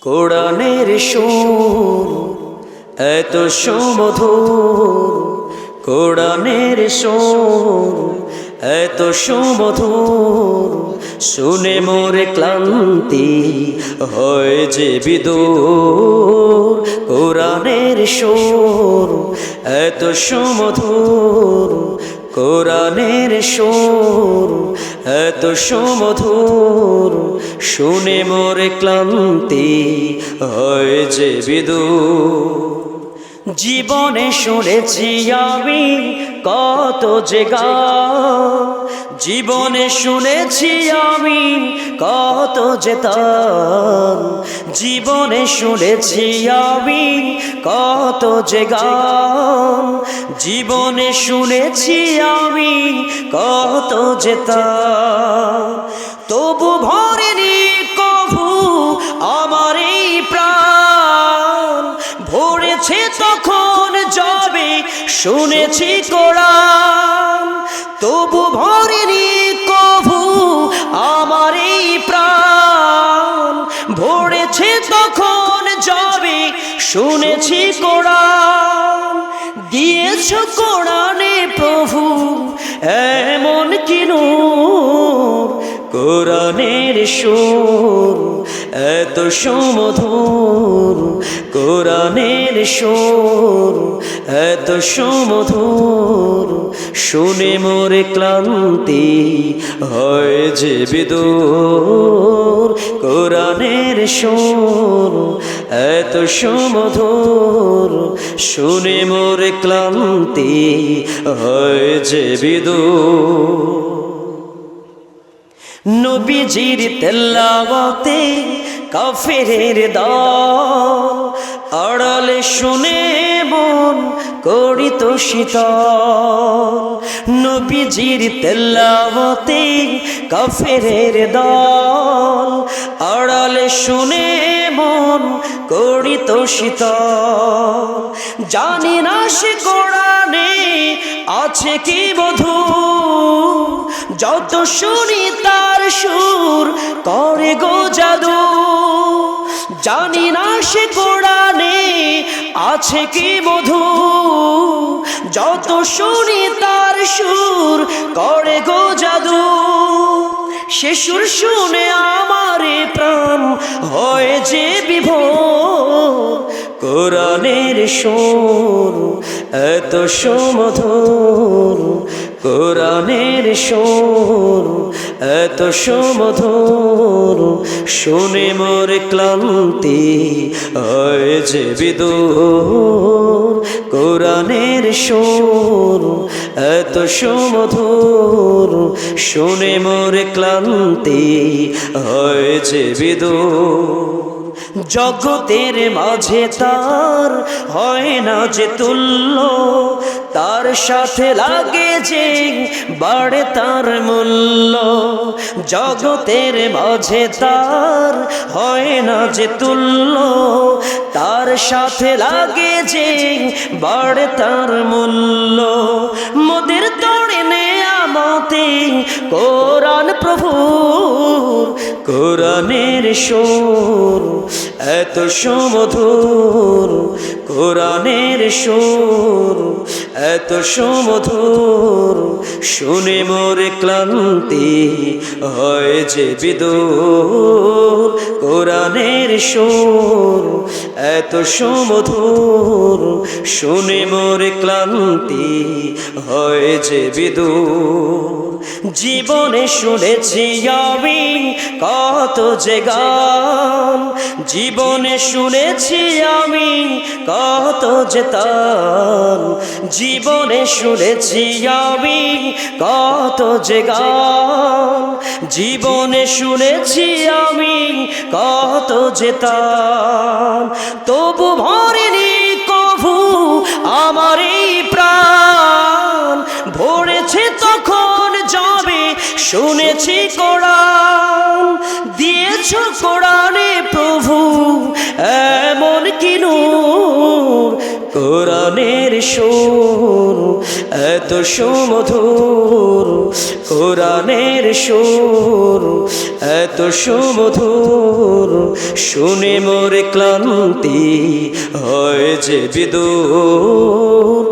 কোরআনের সুর, এত সুমধুর। কোরআনের সুর, এত সুমধুর। শুনে মোরে ক্লান্তি হয় যে বিদুর। কোরআনের সুর, এত সুমধুর। কোরআনের সুর এত সুমধুর শুনে মোরে ক্লান্তি হয় যে বিদু জীবনে শুনেছি আমি কত গান জীবনে শুনেছি আমি কত যে জীবনে শুনেছি আমি কত গান জীবনে শুনেছি আমি কত যে তবু ভরেনি শুনেছি কোরআন, তবু ভরিনি কভু আমার এই প্রাণ। ভরেছে তখন যাবে শুনেছি কোরআন, দিয়েছ কোরআনে প্রভু, এমন কিনু কোরআনের সুর, এত সুমধুর। কোরআনের সুর, এত সুমধুর। শুনে মোরে ক্লান্তি হয় যে বিদুর কোরআনের সুর, এত সুমধুর। শুনে মোরে ক্লান্তি হয় যে বিদুর নবীজির তেল্লাওয়াতে কাফেরের দল। আড়ালে শুনে মন করিত শীতল। নবীজির তেল্লাওয়াতে কাফেরের দল। আড়ালে শুনে মন করিত শীতল। জানি না সে কোরআনে আছে কি বধূ যত শুনি তার সুর, করে গো জাদু। জানি না সে কোরআনে আছে কি বধু যত শুনি তার সুর, করে গো জাদু। সে সুর শুনে আমারে প্রাণ হয় যে বিভোর। কোরআনের সুর এত সুমধুর। কোরআনের সুর, এত সুমধুর। শুনে মোর ক্লান্তি হয় যে বিদুর। কোরআনের সুর, এত সুমধুর। শুনে মোর ক্লান্তি হয় যে বিদুর। জগতের মাঝে তার হয় না যে তুল্য। সাথে লাগে যে বাড়ে তার মূল্য। জগতের মাঝে তার হয় না যে তুল্য। তার সাথে লাগে যে বাড়ে তার মূল্য। মোদের তড়ে নেয়ামতে কোরআন প্রভু কোরআনের সুর, এত সমধুর। কোরআনের সুর, এত সমধুর। শুনে মোর ক্লান্তি হয় যে বিদুর। কোরআনের সুর এত সুমধুর, শুনে মোর ক্লান্তি হয় যে বিদু জীবনে শুনেছি আমি কত যে গান, জীবনে শুনেছি আমি কত যে তান জীবনে শুনেছি আমি কত যে গান? জীবনে শুনেছি আমি কত যে তান তবু ভরেনি কভু আমার এই প্রাণ। ভরেছে তখন যাবে, শুনেছি কোরআন। দিয়েছ কোরআনে প্রভু, এমন কিনু সুর এত সুমধুর কোরআনের সুর এত সুমধুর শুনে মোর ক্লান্তি হয় যে বিদুর।